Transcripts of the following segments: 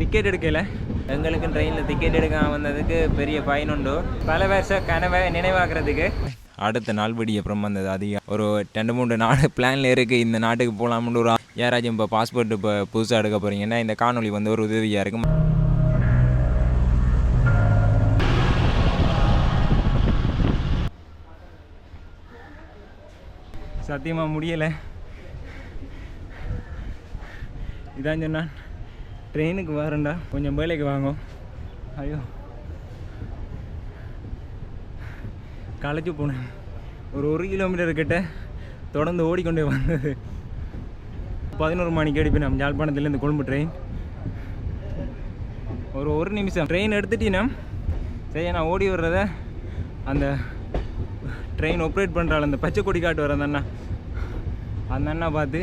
Ticket எடுக்கல. எங்களுக்கு ட்ரெயினில் டிக்கெட் எடுக்க வந்ததுக்கு பெரிய பயனுண்டு பல வருஷ கனவை நினைவாக்குறதுக்கு. அடுத்த நாள் விடிய அப்புறம் வந்தது அதிகம். ஒரு ரெண்டு மூணு நாடு பிளானில் இருக்குது இந்த நாட்டுக்கு போகலாம்னு ஒரு யாராச்சும் இப்போ பாஸ்போர்ட் இப்போ புதுசாக எடுக்க போகிறீங்கன்னா இந்த காணொலி வந்து ஒரு உதவியாக இருக்கும். சத்தியமாக முடியலை. இதான் சொன்னான். ட்ரெயினுக்கு வரேன்டா. கொஞ்சம் வேலைக்கு வாங்கும் ஐயோ. களைச்சி போனேன் ஒரு ஒரு கிலோமீட்டர் கிட்ட தொடர்ந்து ஓடிக்கொண்டே வந்தது. பதினோரு மணிக்கு அடிப்பினோம் யாழ்ப்பாணத்துலேருந்து கொழும்பு ட்ரெயின் ஒரு ஒரு நிமிஷம். ட்ரெயின் எடுத்துட்டீங்கன்னா சரி நான் ஓடி வர்றத அந்த ட்ரெயின் ஆப்ரேட் பண்ணுறாள் அந்த பச்சை கொடி காட்டு வர அந்த அண்ணா. அந்த அண்ணா பார்த்து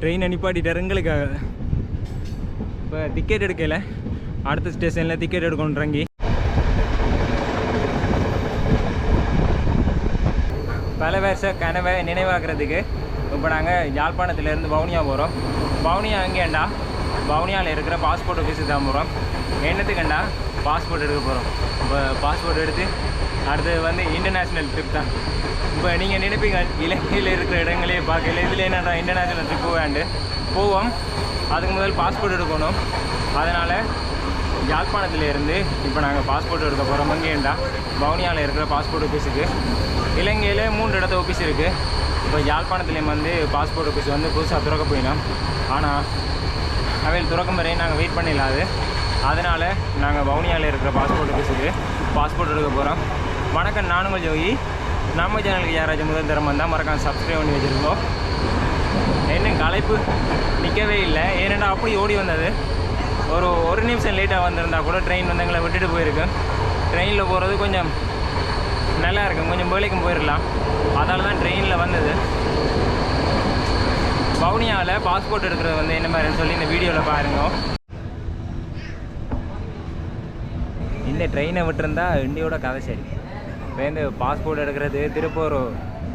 ட்ரெயினை நிப்பாட்டிட்டார் எங்களுக்காக. இப்போ டிக்கெட் எடுக்கல. அடுத்த ஸ்டேஷனில் டிக்கெட் எடுக்கணுன்றங்கி பல வருஷ கனவை நினைவாக்குறதுக்கு இப்போ நாங்கள் யாழ்ப்பாணத்துலேருந்து வவுனியா போகிறோம் வவுனியா எங்கேண்டா? வவுனியாவில் இருக்கிற பாஸ்போர்ட் ஆஃபீஸுக்கு தான் போகிறோம் என்னத்துக்குண்டா பாஸ்போர்ட் எடுக்க போகிறோம் இப்போ பாஸ்போர்ட் எடுத்து அடுத்து வந்து இன்டர்நேஷ்னல் ட்ரிப் தான். இப்போ நீங்கள் நினைப்பீங்க இலங்கையில் இருக்கிற இடங்களே பார்க்கல. இதில் என்னடா இன்டர்நேஷ்னல் ட்ரிப் வேண்டு? போவோம். அதுக்கு முதல் பாஸ்போர்ட் எடுக்கணும். அதனால் யாழ்ப்பாணத்திலேருந்து இப்போ நாங்கள் பாஸ்போர்ட் எடுக்க போகிறோம் எங்கேண்டா பவுனியாவில் இருக்கிற பாஸ்போர்ட் ஆஃபீஸுக்கு இலங்கையில் மூன்று இடத்த ஆஃபீஸ் இருக்குது இப்போ யாழ்ப்பாணத்துலேயும் வந்து பாஸ்போர்ட் ஆஃபீஸ் வந்து புதுசாக திறக்க போயினோம். ஆனால் அவையில் திறக்கும் வரையும் நாங்கள் வெயிட் பண்ணிடலாது அதனால் நாங்கள் பவுனியாவில் இருக்கிற பாஸ்போர்ட் ஆஃபீஸுக்கு பாஸ்போர்ட் எடுக்க போகிறோம் வணக்கம் நானுங்க ஜோகி. நம்ம சேனலுக்கு யாராச்சும் முதல் தரம் வந்தால் மறக்காம சப்ஸ்கிரைப் பண்ணி வச்சுருக்கோம். என்ன களைப்பு நிற்கவே இல்லை. ஏனெண்டா அப்படி ஓடி வந்தது. ஒரு ஒரு நிமிஷம் லேட்டாக வந்திருந்தா கூட ட்ரெயின் வந்து எங்களை விட்டுட்டு போயிருக்கு. ட்ரெயினில் போகிறது கொஞ்சம் நல்லா இருக்கும். கொஞ்சம் வேலைக்கும் போயிடலாம் அதால தான் ட்ரெயினில் வந்தது. வவுனியாவில் பாஸ்போர்ட் எடுக்கிறது வந்து என்ன மாதிரின்னு சொல்லி இந்த வீடியோவில் பாருங்க. இந்த ட்ரெயினை விட்டுருந்தா இண்டியோட கதை சரி. இப்போ பாஸ்போர்ட் எடுக்கிறது திருப்பூர் ஒரு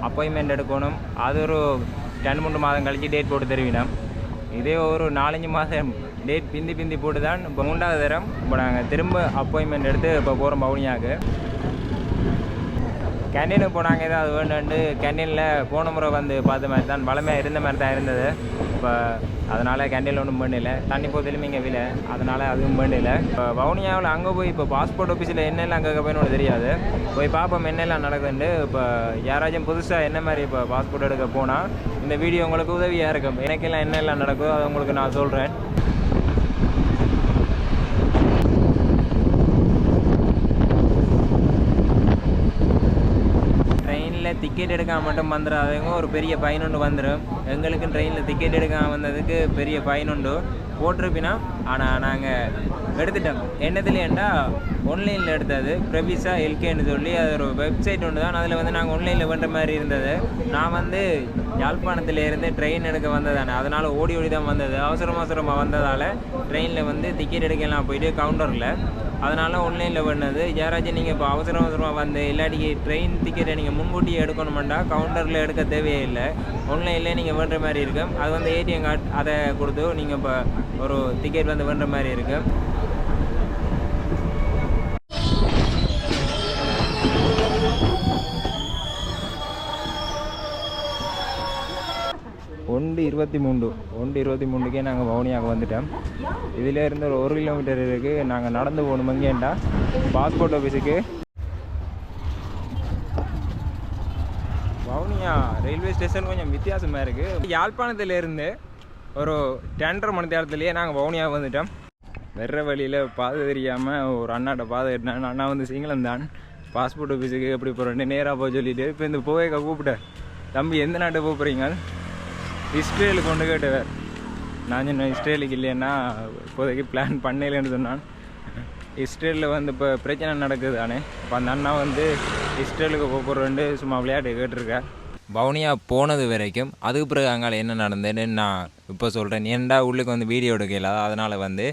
அப்பாயின்மெண்ட் எடுக்கணும். அது ஒரு ரெண்டு மூணு மாதம் கழித்து டேட் போட்டு தருவினோம். இதே ஒரு நாலஞ்சு மாதம் டேட் பிந்தி பிந்தி போட்டு தான் இப்போ மூன்றாவது தரம். இப்போ நாங்கள் திரும்ப அப்பாயின்மெண்ட் எடுத்து இப்போ போகிறோம் பவுனியாவுக்கு கேன்டீனுக்கு போனாங்க ஏதாவது வேணும்ட்டு கேண்டீனில் போன முறை வந்து பார்த்த மாதிரி தான் வளமையாக இருந்த மாதிரி தான் இருந்தது. இப்போ அதனால் கேன்டீனில் ஒன்றும் பண்ணல தண்ணி போதிலும் இங்கே விலை. அதனால் அதுவும் பண்ணல இப்போ வவுனியாவில் அங்கே போய் இப்போ பாஸ்போர்ட் ஆஃபீஸில் என்னெல்லாம் அங்கே போயின்னு தெரியாது. போய் பார்ப்போம் என்னெல்லாம் நடக்குதுன்ட்டு இப்போ யாராச்சும் புதுசாக என்ன மாதிரி இப்போ பாஸ்போர்ட் எடுக்க போனால் இந்த வீடியோ உங்களுக்கு உதவியாக இருக்கும். எனக்கெல்லாம் என்னெல்லாம் நடக்குதோ அதை உங்களுக்கு நான் சொல்கிறேன் ட்ரெயினில் டிக்கெட் எடுக்காம மட்டும் வந்துடாதவங்க ஒரு பெரிய பயனுண்டு வந்துடும் எங்களுக்கு ட்ரெயினில் டிக்கெட் எடுக்காமல் வந்ததுக்கு பெரிய பயனுண்டு போட்டிருப்பினா ஆனால் நாங்கள் எடுத்துட்டோம். என்னதுலேண்டா ஆன்லைனில் எடுத்தது. ப்ரெவிஸா எல்கேன்னு சொல்லி அது ஒரு வெப்சைட் ஒன்று தான். அதில் வந்து நாங்கள் ஆன்லைனில் பண்ணுற மாதிரி இருந்தது. நான் வந்து யாழ்ப்பாணத்தில் இருந்து ட்ரெயின் எடுக்க வந்ததானே. அதனால் ஓடி ஓடி தான் வந்தது. அவசரம் அவசரமாக வந்ததால் ட்ரெயினில் வந்து டிக்கெட் எடுக்கலாம் போயிட்டு கவுண்டரில் அதனால் ஆன்லைனில் பண்ணது. யாராச்சும் நீங்கள் இப்போ அவசர அவசரமாக வந்து இல்லாட்டிக்கு ட்ரெயின் டிக்கெட்டை நீங்கள் முன்கூட்டியே எடுக்கணுமெண்டா? கவுண்டரில் எடுக்க தேவையில்லை. ஆன்லைனில் நீங்கள் வேண்டுற மாதிரி இருக்கும் அது வந்து ஏடிஎம் கார்டு அதை கொடுத்து நீங்கள் இப்போ ஒரு டிக்கெட் வந்து வேண்டுற மாதிரி இருக்கும் ஒன்று இருபத்தி மூன்று ஒன்று இருபத்தி மூணுக்கே நாங்கள் வவுனியாவுக்கு வந்துட்டோம். இதில் இருந்து ஒரு ஒரு கிலோமீட்டர் இருக்குது நாங்கள் நடந்து போகணும். எங்கேண்டா பாஸ்போர்ட் ஆஃபீஸுக்கு வவுனியா ரயில்வே ஸ்டேஷன் கொஞ்சம் வித்தியாசமாக இருக்குது யாழ்ப்பாணத்திலேருந்து ஒரு டெண்டர் மணி நேரத்துலேயே நாங்கள் வவுனியா வந்துட்டோம். வெற வழியில் பாதை தெரியாமல் ஒரு அண்ணாட்ட பாதை எட்டினான் அண்ணா வந்து சிங்களம் தான். பாஸ்போர்ட் ஆஃபீஸுக்கு எப்படி போகிறேன்னு நேராக போக சொல்லிட்டு இப்போ இந்த போவேக்கா கூப்பிட்டேன் தம்பி எந்த நாட்டை போக போகிறீங்க இஸ்ரேலுக்கு கொண்டு கேட்டவர். நான் சொன்னேன் இஸ்ரேலுக்கு இல்லைன்னா இப்போதைக்கு பிளான் பண்ணலைன்னு சொன்னான். இஸ்ரேலில் வந்து இப்போ பிரச்சனை நடக்குது தானே. இப்போ அந்த அண்ணா வந்து இஸ்ரேலுக்கு போக சும்மா விளையாட்டு கேட்டிருக்கார். பவுனியா போனது வரைக்கும் அதுக்கு பிறகு அங்கால என்ன நடந்ததுன்னு நான் இப்போ சொல்கிறேன் ஏன்டா உள்ளுக்கு வந்து வீடியோ எடுக்கல? அதனால் வந்து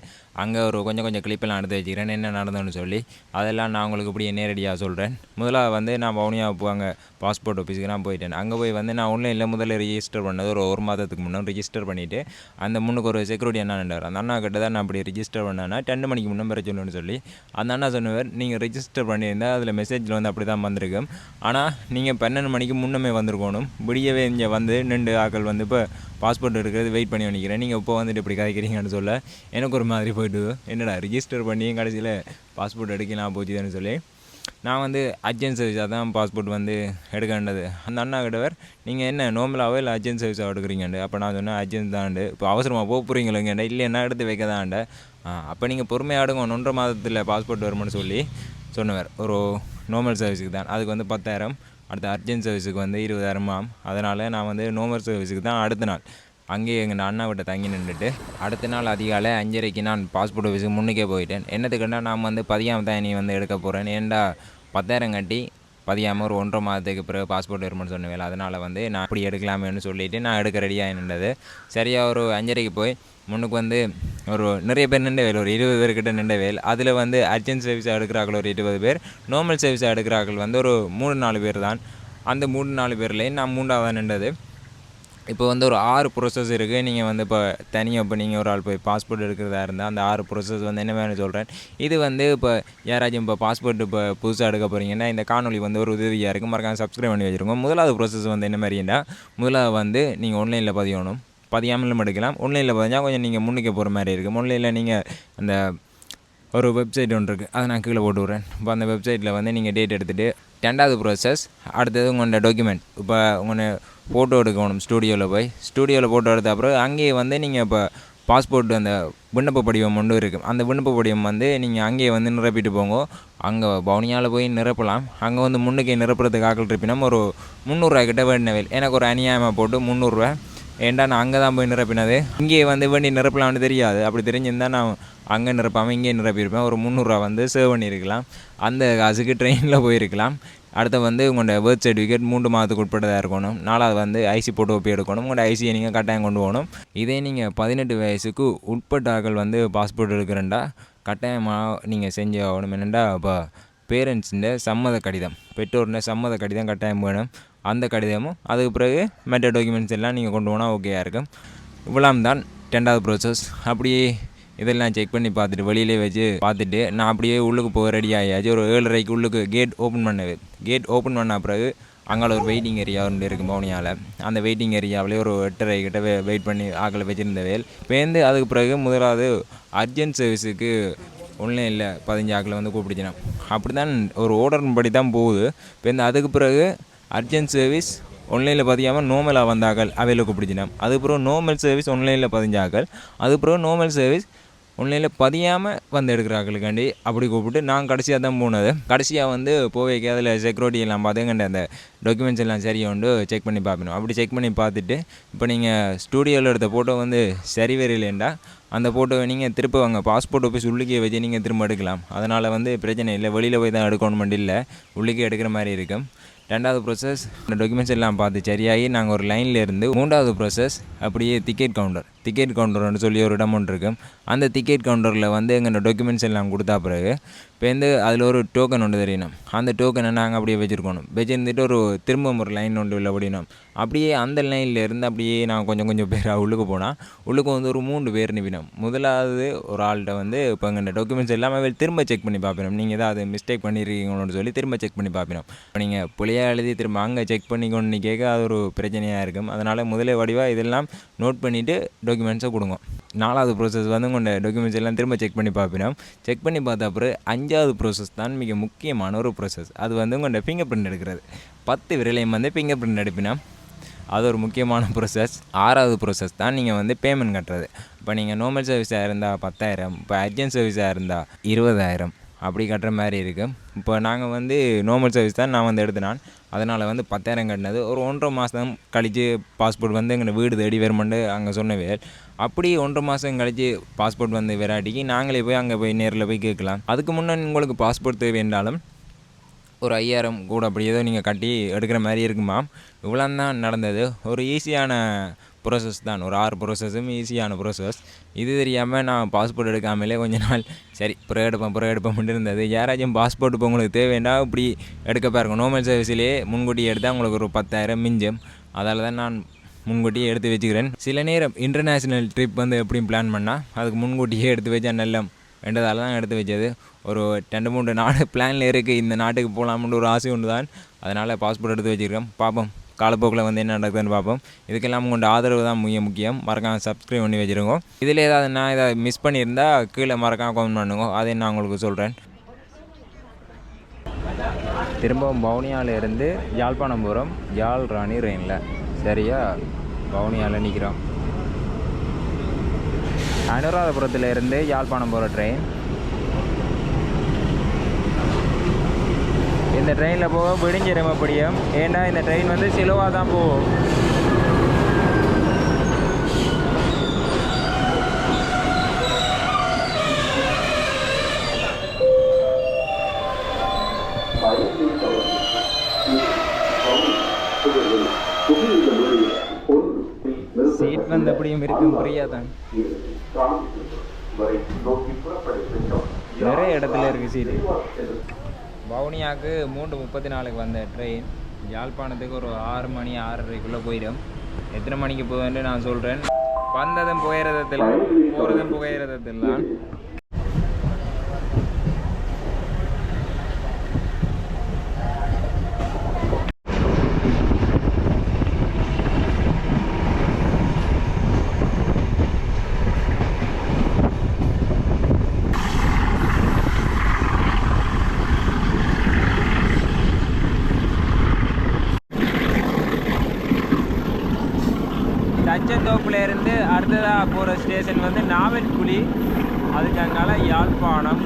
அங்கே ஒரு கொஞ்சம் கொஞ்சம் கிளிப்பெல்லாம் எடுத்து வச்சுக்கிறேன் என்ன நடந்ததுன்னு சொல்லி. அதெல்லாம் நான் உங்களுக்கு இப்படியே நேரடியாக சொல்கிறேன் முதலாக வந்து நான் வவுனியா அங்கே பாஸ்போர்ட் ஆஃபீஸுக்கு நான் போயிட்டேன். அங்கே போய் வந்து நான் ஆன்லைனில் முதல்ல ரிஜிஸ்டர் பண்ணது ஒரு ஒரு மாதத்துக்கு முன்னே ரிஜிஸ்டர் பண்ணிவிட்டு அந்த முன்னுக்கு ஒரு செக்யூரிட்டி அண்ணா நின்றார். அந்த அண்ணா கிட்ட தான் நான் அப்படி ரிஜிஸ்டர் பண்ணேன்னா ரெண்டு மணிக்கு முன்னே பெற சொல்லணும்னு சொல்லி. அந்த அண்ணா சொன்னவர் நீங்கள் ரிஜிஸ்டர் பண்ணியிருந்தால் அதில் மெசேஜில் வந்து அப்படி தான் வந்திருக்கும். ஆனால் நீங்கள் பன்னெண்டு மணிக்கு முன்னமே வந்திருக்கணும். விடியவே இங்கே வந்து நின்று ஆக்கள் வந்து இப்போ பாஸ்போர்ட் எடுக்கிறது வெயிட் பண்ணி நினைக்கிறேன் நீங்கள் இப்போ வந்துட்டு இப்படி கதைக்கிறீங்கன்னு சொல்ல எனக்கு ஒரு மாதிரி போய்ட்டு என்னடா ரிஜிஸ்டர் பண்ணி கடைசியில் பாஸ்போர்ட் எடுக்கலாம் போச்சுதுன்னு சொல்லி நான் வந்து அர்ஜென்ட் சர்வீஸாக தான் பாஸ்போர்ட் வந்து எடுக்க வேண்டது அந்த அண்ணா கிட்டவர் நீங்கள் என்ன நோம்பலாவோ இல்லை அர்ஜென்ட் சர்வீஸாக எடுக்கிறீங்கண்டு அப்போ நான் சொன்னேன் அர்ஜென்ட் தான்ண்டு இப்போ அவசரமாக போக போகிறீங்களேங்கண்ட இல்லை என்ன எடுத்து வைக்க தான்ண்ட அப்போ நீங்கள் பொறுமையாக எடுங்க ஒன்றரை மாதத்தில் பாஸ்போர்ட் வரும்னு சொல்லி சொன்னவர். ஒரு நார்மல் சர்வீஸுக்கு தான். அதுக்கு வந்து பத்தாயிரம். அடுத்த அர்ஜென்ட் சர்வீஸுக்கு வந்து இருபதாயிரமாம். அதனால் நான் வந்து நோமர் சர்வீஸுக்கு தான் அடுத்த நாள். அங்கேயே எங்கள் அண்ணா விட்ட தங்கி நின்றுட்டு அடுத்த நாள் அதிகாலை அஞ்சரைக்கு நான் பாஸ்போர்ட் ஆஃபீஸுக்கு முன்னுக்கே போயிட்டேன். என்னத்துக்குன்னா நான் வந்து பதியாம தான் நீ வந்து எடுக்க போகிறேன் ஏன்டா பத்தாயிரம் கட்டி பதியாமல் ஒரு ஒன்றரை மாதத்துக்கு பிறகு பாஸ்போர்ட் வருமானு சொன்னவேல அதனால் வந்து நான் அப்படி எடுக்கலாமேன்னு சொல்லிவிட்டு நான் எடுக்க ரெடியாக நின்றது சரியாக ஒரு அஞ்சரைக்கு போய் முன்னுக்கு வந்து ஒரு நிறைய பேர் நின்ற வேல் ஒரு இருபது பேர்கிட்ட நின்ற வேல். அதில் வந்து அர்ஜென்ட் சர்வீஸாக எடுக்கிறார்கள் ஒரு இருபது பேர். நார்மல் சர்வீஸாக எடுக்கிறார்கள் வந்து ஒரு மூணு நாலு பேர் தான். அந்த மூணு நாலு பேர்லேயும் நான் மூன்றாவது நின்றது. இப்போ வந்து ஒரு ஆறு ப்ரொசஸ் இருக்குது நீங்கள் வந்து இப்போ தனியாக இப்போ நீங்கள் ஒரு ஆள் போய் பாஸ்போர்ட் எடுக்கிறதா இருந்தால் அந்த ஆறு ப்ரொசஸ் வந்து என்ன வேணும் சொல்கிறேன் இது வந்து இப்போ யாராச்சும் இப்போ பாஸ்போர்ட் இப்போ புதுசாக எடுக்க போகிறீங்கன்னா இந்த காணொலி வந்து ஒரு உதவியாக இருக்குது மறக்காம சப்ஸ்கிரைப் பண்ணி வச்சுருங்க. முதலாவது ப்ரொசஸ் வந்து என்ன மாதிரின்னா முதலாவது வந்து நீங்கள் ஆன்லைனில் பதியணும் பதியாமலும் எடுக்கலாம். ஆன்லைனில் பதிஞ்சால் கொஞ்சம் நீங்கள் முன்னுக்கு போகிற மாதிரி இருக்கும் ஆன்லைனில் நீங்கள் அந்த ஒரு வெப்சைட் ஒன்று இருக்குது அதை நான் கீழே போட்டு விட்றேன். இப்போ அந்த வெப்சைட்டில் வந்து நீங்கள் டேட் எடுத்துகிட்டு ரெண்டாவது ப்ராசஸ் அடுத்தது உங்களோட டாக்குமெண்ட் இப்போ உங்களோட ஃபோட்டோ எடுக்கணும் ஸ்டூடியோவில் போய் ஸ்டூடியோவில் ஃபோட்டோ எடுத்த அப்புறம் அங்கேயே வந்து நீங்கள் இப்போ பாஸ்போர்ட் அந்த விண்ணப்ப படிவம் ஒன்று இருக்குது அந்த விண்ணப்ப படிவம் வந்து நீங்கள் அங்கேயே வந்து நிரப்பிட்டு போங்க அங்கே பவுனியாவில் போய் நிரப்பலாம் அங்கே வந்து முன்னுக்கே நிரப்புறதுக்கு ஆக்கள் இருப்பினா ஒரு முந்நூறுரூவா கிட்ட வேண்டினவில் எனக்கு ஒரு அநியாயமாக போட்டு முந்நூறுரூவா ஏண்டா நான் அங்கே தான் போய் நிரப்பினது இங்கேயே வந்து வேண்டி நிரப்பலாம்னு தெரியாது அப்படி தெரிஞ்சிருந்தால் நான் அங்கே நிரப்பாமல் இங்கே நிரப்பியிருப்பேன் ஒரு முந்நூறுரூவா வந்து சேவ் பண்ணியிருக்கலாம். அந்த காசுக்கு ட்ரெயினில் போயிருக்கலாம். அடுத்து வந்து உங்களோட பர்த் சர்டிஃபிகேட் மூன்று மாதத்துக்கு உட்பட்டதாக இருக்கணும். நாலாவது வந்து ஐசி போட்டோ ஒப்பி எடுக்கணும். உங்களோட ஐசியை நீங்கள் கட்டாயம் கொண்டு போகணும். இதே நீங்கள் பதினெட்டு வயசுக்கு உட்பட்டாக்கள் வந்து பாஸ்போர்ட் எடுக்கிறேன்டா. கட்டாயமாக நீங்கள் செஞ்சு ஆகணும். என்னென்னா இப்போ பேரண்ட்ஸுட சம்மத கடிதம் பெற்றோர்ன சம்மத கடிதம் கட்டாயம் வேணும். அந்த கடிதமும் அதுக்கு பிறகு மற்ற டாக்குமெண்ட்ஸ் எல்லாம் நீங்கள் கொண்டு போனால் ஓகேயாக இருக்கும். இவ்வளவு தான் ரெண்டாவது ப்ரோசஸ் அப்படியே இதெல்லாம் செக் பண்ணி பார்த்துட்டு வெளியிலே வச்சு பார்த்துட்டு நான் அப்படியே உள்ளுக்கு போக ரெடி ஆகியாச்சு ஒரு ஏழரைக்கு உள்ளுக்கு கேட் ஓப்பன் பண்ணது. கேட் ஓப்பன் பண்ண பிறகு அங்கே ஒரு வெயிட்டிங் ஏரியா ஒன்று இருக்கு மௌனியால். அந்த வெயிட்டிங் ஏரியாவிலே ஒரு எட்டரை கிட்ட வெ வெயிட் பண்ணி ஆக்களை வச்சுருந்த வேல். பேர்ந்து அதுக்கு பிறகு முதலாவது அர்ஜென்ட் சர்வீஸுக்கு ஆன்லைனில் பதினஞ்சு ஆக்களை வந்து கூப்பிடுச்சினா அப்படி தான் ஒரு ஓர்டர் படி தான் போகுது. பேர்ந்து அதுக்கு பிறகு அர்ஜென்ட் சர்வீஸ் ஆன்லைனில் பதியாமல் நோமலாக வந்தாக்கள் அவையில் கூப்பிடுச்சினோம் அதுக்கப்புறம் நோமல் சர்வீஸ் ஆன்லைனில் பதிஞ்சாக்கள் அதுக்கப்புறம் நோமல் சர்வீஸ் ஆன்லைனில் பதியாமல் வந்து எடுக்கிறாங்களுக்காண்டி அப்படி கூப்பிட்டு நான் கடைசியாக தான் போனது. கடைசியாக வந்து போவேக்கு அதில் செக்யூரிட்டி எல்லாம் பார்த்துங்கண்ட அந்த டாக்குமெண்ட்ஸ் எல்லாம் சரியாக உண்டு செக் பண்ணி பார்க்கணும். அப்படி செக் பண்ணி பார்த்துட்டு இப்போ நீங்கள் ஸ்டூடியோவில் எடுத்த ஃபோட்டோ வந்து சரி வரையிலேண்டா. அந்த ஃபோட்டோவை நீங்கள் திருப்ப வாங்க. பாஸ்போர்ட் ஆஃபீஸ் உள்ளுக்கே வச்சு நீங்கள் திரும்ப எடுக்கலாம். அதனால் வந்து பிரச்சனை இல்லை. வெளியில் போய் தான் எடுக்கணும் இல்லை. உள்ளுக்கே எடுக்கிற மாதிரி இருக்கும். ரெண்டாவது ப்ரோசஸ் இந்த டாக்குமெண்ட்ஸ் எல்லாம் பார்த்து சரியாகி நாங்கள் ஒரு லைனில் இருந்து மூன்றாவது ப்ரோசஸ் அப்படியே டிக்கெட் கவுண்டர் டிக்கெட் கவுண்டர்னு சொல்லி ஒரு இடம் ஒன்று இருக்கும் அந்த டிக்கெட் கவுண்டரில் வந்து எங்கள் டாக்குமெண்ட்ஸ் எல்லாம் கொடுத்தா பிறகு இப்போ வந்து அதில் ஒரு டோக்கன் ஒன்று தெரியணும். அந்த டோக்கனை நாங்கள் அப்படியே வச்சுருக்கணும். வச்சுருந்துட்டு ஒரு திரும்ப ஒரு லைன் ஒன்று இல்லை அப்படின்னா அப்படியே அந்த லைனில் இருந்து அப்படியே நான் கொஞ்சம் கொஞ்சம் பேராக உள்ளுக்கு போனால் உள்ளுக்கு வந்து ஒரு மூன்று பேர் நிப்பினோம். முதலாவது ஒரு ஆள்கிட்ட வந்து இப்போ எங்கள் டாக்குமெண்ட்ஸ் எல்லாமே திரும்ப செக் பண்ணி பார்ப்பினோம். நீங்கள் ஏதாவது மிஸ்டேக் பண்ணியிருக்கீங்களோன்னு சொல்லி திரும்ப செக் பண்ணி பார்ப்பினோம். இப்போ நீங்கள் புள்ளையாக எழுதி திரும்ப அங்கே செக் பண்ணிக்கொண்டு கேட்க அது ஒரு பிரச்சனையாக இருக்கும். அதனால் முதலே வடிவாக இதெல்லாம் நோட் பண்ணிவிட்டு டாக்குமெண்ட்ஸை கொடுங்க. நாலாவது ப்ரோசஸ் வந்து உங்களோட டாக்குமெண்ட்ஸ் எல்லாம் திரும்ப செக் பண்ணி பார்ப்பினோம். செக் பண்ணி பார்த்த அப்புறம் அஞ்சாவது ப்ரோசஸ் தான் மிக முக்கியமான ஒரு ப்ரோசஸ் அது வந்து உங்களோட ஃபிங்கர் பிரிண்ட் எடுக்கிறது. பத்து விரலையும் வந்து ஃபிங்கர் பிரிண்ட் எடுப்பினோம். அது ஒரு முக்கியமான ப்ரொசஸ் ஆறாவது ப்ரொசஸ் தான் நீங்கள் வந்து பேமெண்ட் கட்டுறது. இப்போ நீங்கள் நார்மல் சர்வீஸாக இருந்தால் பத்தாயிரம் இப்போ அர்ஜென்ட் சர்வீஸாக இருந்தால் இருபதாயிரம். அப்படி கட்டுற மாதிரி இருக்குது இப்போ நாங்கள் வந்து நார்மல் சர்வீஸ் தான் நான் வந்து எடுத்தினான் அதனால் வந்து பத்தாயிரம் கட்டினது ஒரு ஒன்றரை மாதம் கழித்து பாஸ்போர்ட் வந்து எங்கள் வீடு தேடி வருமெண்டு அங்கே சொன்னவே. அப்படி ஒன்றரை மாதம் கழித்து பாஸ்போர்ட் வந்து விராட்டிக்கு நாங்களே போய் அங்கே போய் நேரில் போய் கேட்கலாம். அதுக்கு முன்னே உங்களுக்கு பாஸ்போர்ட் தேவை என்றாலும் ஒரு ஐயாயிரம் கூட அப்படி ஏதோ நீங்கள் கட்டி எடுக்கிற மாதிரி இருக்குமா இவ்வளோ தான் நடந்தது. ஒரு ஈஸியான ப்ரோசஸ் தான். ஒரு ஆறு ப்ரோசஸும் ஈஸியான ப்ரோசஸ் இது தெரியாமல் நான் பாஸ்போர்ட் எடுக்காமலே கொஞ்ச நாள். சரி புறம் எடுப்பேன் புறம் எடுப்பேன் இருந்தது. யாராச்சும் பாஸ்போர்ட் இப்போ உங்களுக்கு தேவைன்னா இப்படி எடுக்க பாருங்க. நோமல் சர்வீஸ்லேயே முன்கூட்டி எடுத்தால் உங்களுக்கு ஒரு பத்தாயிரம் மிஞ்சும். அதால் தான் நான் முன்கூட்டியே எடுத்து வச்சுக்கிறேன். சில நேரம் இன்டர்நேஷ்னல் ட்ரிப் வந்து எப்படியும் பிளான் பண்ணால் அதுக்கு முன்கூட்டியே எடுத்து வச்சா நல்ல வேண்டதால தான் எடுத்து வச்சது. ஒரு ரெண்டு மூணு நாடு பிளானில் இருக்குது இந்த நாட்டுக்கு போகலாம்னு ஒரு ஆசை ஒன்று தான் அதனால் பாஸ்போர்ட் எடுத்து வச்சுருக்கேன் பார்ப்போம். காலப்போக்கில் வந்து என்ன நடக்குதுன்னு பார்ப்போம். இதுக்கெல்லாம் உங்களோட ஆதரவு தான் மிக முக்கியம். மறக்காம சப்ஸ்கிரைப் பண்ணி வச்சுருங்க. இதில் ஏதாவது நான் இதை மிஸ் பண்ணியிருந்தா கீழே மறக்காம கமெண்ட் பண்ணுங்க. அதை நான் உங்களுக்கு சொல்கிறேன் திரும்பவும் பவுனியாவிலேருந்து யாழ்ப்பாணம் போகிறோம் யாழ் ராணி ரெயினில் சரியா? பவுனியாவில் நிற்கிறோம் அனுராதபுரத்தில் இருந்து யாழ்ப்பாணம் போகிற ட்ரெயின் இந்த ட்ரெயினில் போக விடிஞ்சிரும் அப்படியும் ஏன்னா இந்த ட்ரெயின் வந்து சிலுவாக தான் போகும். வந்தபடியும் வந்து அப்படியும் இருக்கும் புரியாதான். நிறைய இடத்துல இருக்குது சீரி வவுனியாவுக்கு மூன்று முப்பத்தி நாலுக்கு வந்த ட்ரெயின் யாழ்ப்பாணத்துக்கு ஒரு ஆறு மணி ஆறரைக்குள்ளே போயிடும். எத்தனை மணிக்கு போவேன்னு நான் சொல்கிறேன் வந்ததும் புகையிறதத்தில் போகிறதும் புகையிரதத்தில் தான் அடுத்ததாக போகிற ஸ்டேஷன் வந்து நாவல்குழி அதுக்கு அங்கால யாழ்ப்பாணம்.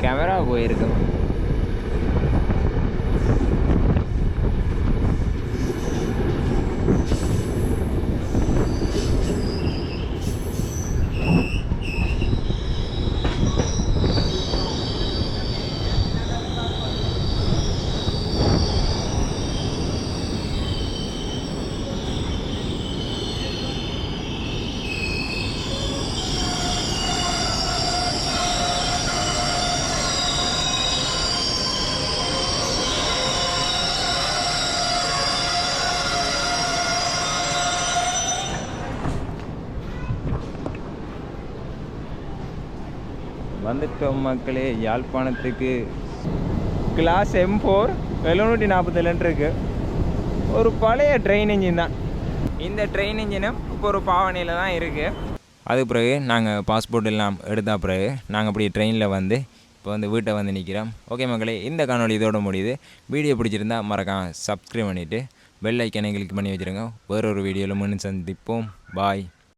கேமரா போயிருக்கோம் வந்துட்டோம் மக்களே யாழ்ப்பாணத்துக்கு கிளாஸ் எம் ஃபோர் எழுநூற்றி நாற்பத்தேழு இருக்குது ஒரு பழைய ட்ரெயின் இன்ஜின் தான். இந்த ட்ரெயின் இன்ஜினும் இப்போ ஒரு பாவனையில் தான் இருக்குது அதுக்கு பிறகு நாங்கள் பாஸ்போர்ட் எல்லாம் எடுத்த பிறகு நாங்கள் அப்படி ட்ரெயினில் வந்து இப்போ வந்து வீட்டை வந்து நிற்கிறோம் ஓகே மக்களே இந்த காணொலி இதோட முடியுது. வீடியோ பிடிச்சிருந்தா மறக்காம சப்ஸ்கிரைப் பண்ணிவிட்டு பெல் ஐக்கனை கிளிக் பண்ணி வச்சுருங்க. வேறொரு வீடியோவில் முன்னு சந்திப்போம். பாய்